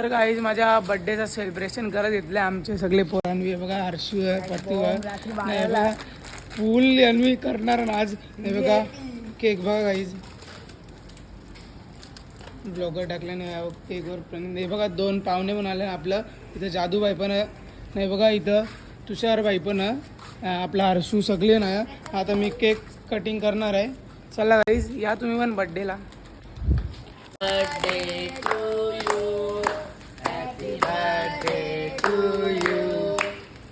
तर काही माझ्या बर्थडेचं सेलिब्रेशन करत घेतलं आमचे सगळे पोरांवी बघा हर्षू आहे प्रतिभा आहे. नाही बघा फुल अन्वी करणार ना आज. नाही बघा केक बघा काहीच ब्लॉगर टाकल्याने केकवर पण. हे बघा दोन पाहुणे पण आले आपलं. इथं जादूबाई पण आहे. नाही बघा इथं तुषारबाई पण आपला हर्षू सगळे ना. आता मी केक कटिंग करणार आहे. चला गाईज या तुम्ही पण बड्डेला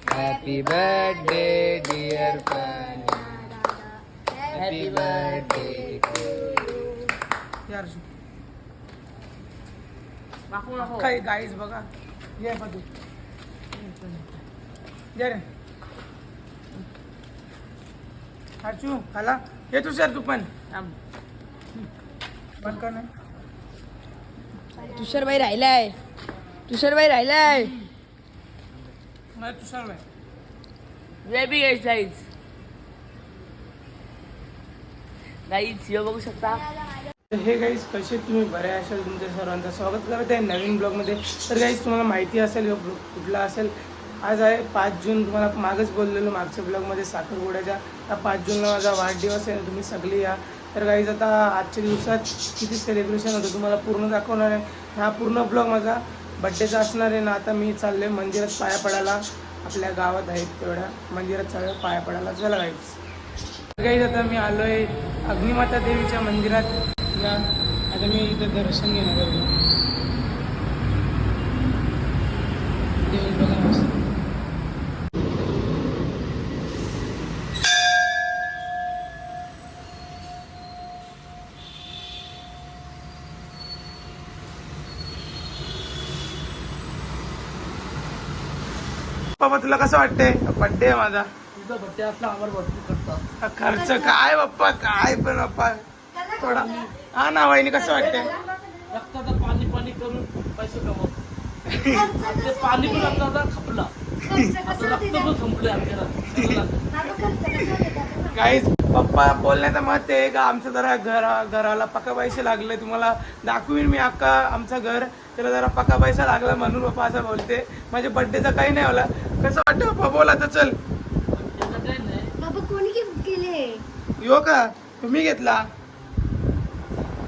Happy birthday, dear Panya. Happy birthday to या हर्षू काय गाईज बघा ये बघू ये रे हर्षू खाला ये तुषार तू पण पण का नाही तुषारबाई राहिलाय तुषारबाई राहिलाय. गाईज गाईज गाईज हे बघू शकता. हे गाईज कसे तुम्ही बरे असाल तुमच्या सर्वांचं स्वागत करत आहे नवीन ब्लॉगमध्ये. तर गाईज तुम्हाला माहिती असेल कुठला असेल? आज आहे पाच जून तुम्हाला मागच बोललेलो मागच्या ब्लॉगमध्ये साखरपुड्याच्या. त्या पाच जूनला माझा वाढदिवस आहे तुम्ही सगळी या. तर गाईज आता आजच्या दिवसात किती सेलिब्रेशन होतं तुम्हाला पूर्ण दाखवणार आहे. हा पूर्ण ब्लॉग माझा बड्डेचा असणार आहे ना आता मी चाललो आहे मंदिरात पाया पडायला. आपल्या गावात आहेत तेवढ्या. मंदिरात चालू पाया पडायला. चला गाईज काही आता मी आलो आहे अग्निमाता देवीच्या मंदिरात. या आता मी इथं दर्शन घेणार आहे. बाबा तुला कसं वाटतंय? बड्डे आहे माझा. तुझा बड्डे असला आम्हाला भरपूर करतात खर्च काय बाप्पा काय पण बाप्पा. थोडा. हा ना वहिनी कसं वाटतंय? रक्ताचं पाणी पाणी करून पैसे कमवतो ते पाणी पण रक्ताचा खपला. आता रक्त पण काहीच पप्पा बोलण्याचं मत आहे का आमचं जरा घर घराला पक्का पैसे लागले तुम्हाला दाखवीन मी अक्का आमचं घर. त्याला जरा पक्का पैसा लागला म्हणून पप्पा असं बोलते. माझ्या बड्डेचं काही नाही होला. कसं वाटतं पप्पा? बोला तर चल. त्याचं काही नाही बाबा कोणी गिफ्ट केले? यो का? तुम्ही घेतला?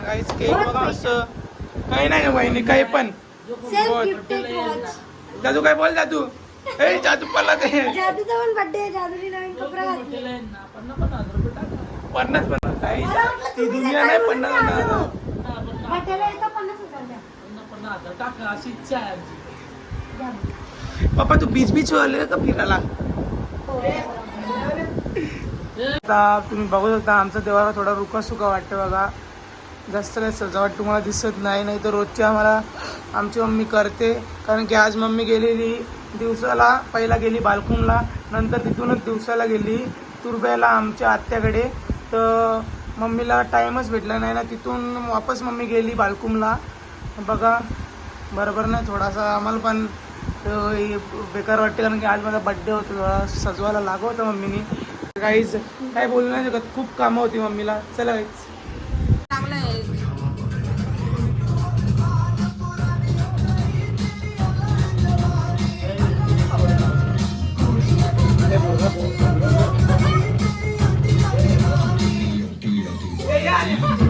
काहीच केक बघा असं. काही नाही ना बहिणी काही पण. जादू काय बोल जादू? ए जादू पडला ते. जादूचा पण बर्थडे जादूने नवीन कपडा घातले. पन्नास पन्नास. हजार. रुपये टाका पन्नास पन्नास काही ती दुनिया नाही पन्नास पन्नास हा. पप्पा तू बीच बीच आले का फिरायला? आता तुम्ही बघू शकता आमचं देवाला थोडा रुका सुका वाटतं बघा. जास्त काही सजावट तुम्हाला दिसत नाही नाही तर रोजची आम्हाला आमची मम्मी करते. कारण की आज मम्मी गेलेली दिवसाला पहिला गेली बालकुमला नंतर तिथूनच दिवसाला गेली. तुरब्याला आमच्या आत्याकडे. तर मम्मीला टाईमच भेटला नाही ना. तिथून वापस मम्मी गेली बालकुमला. बघा बरोबर नाही थोडासा आम्हाला पण हे बेकार वाटते. कारण की आज माझा बड्डे होता थोडा सजवायला लागलं होतं मम्मीनी. काहीच काही बोलू नाही शकत. खूप कामं होती मम्मीला. चला काहीच Diário.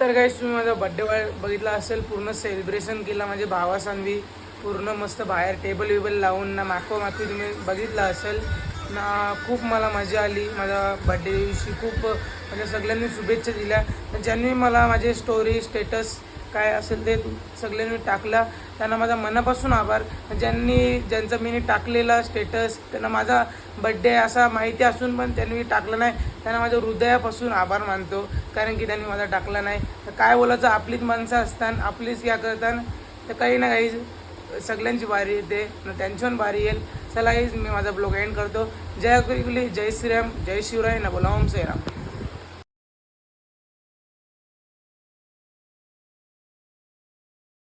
तर काही तुम्ही माझा बड्डे बघितला असेल पूर्ण सेलिब्रेशन केला माझ्या भावासांवी पूर्ण मस्त बाहेर टेबल वेबल लावून ना माको माफी तुम्ही बघितलं असेल. ना खूप मला मजा आली. माझ्या बड्डे दिवशी खूप म्हणजे सगळ्यांनी शुभेच्छा दिल्या. ज्यांनी मला माझे स्टोरी स्टेटस काय असेल ते सगळ्यांनी टाकला. त्यांना माझा मनापासून आभार. ज्यांनी ज्यांचं मी टाकलेला स्टेटस त्यांना माझा बड्डे असा माहिती असून पण त्यांनी मी टाकलं नाही. त्यांना माझ्या हृदयापासून आभार मानतो. कारण की त्यांनी माझा टाकला नाही. तर काय बोलायचं? आपलीच माणसं असताना आपलीच या करतात. तर काही ना काही सगळ्यांची बारी येते. त्यांच्यावर त्यांची पण बारी येईल. चला मी माझा ब्लॉग एंड करतो. जय गुरुली जय श्रीराम जय शिवराय न बोला ओम श्रीराम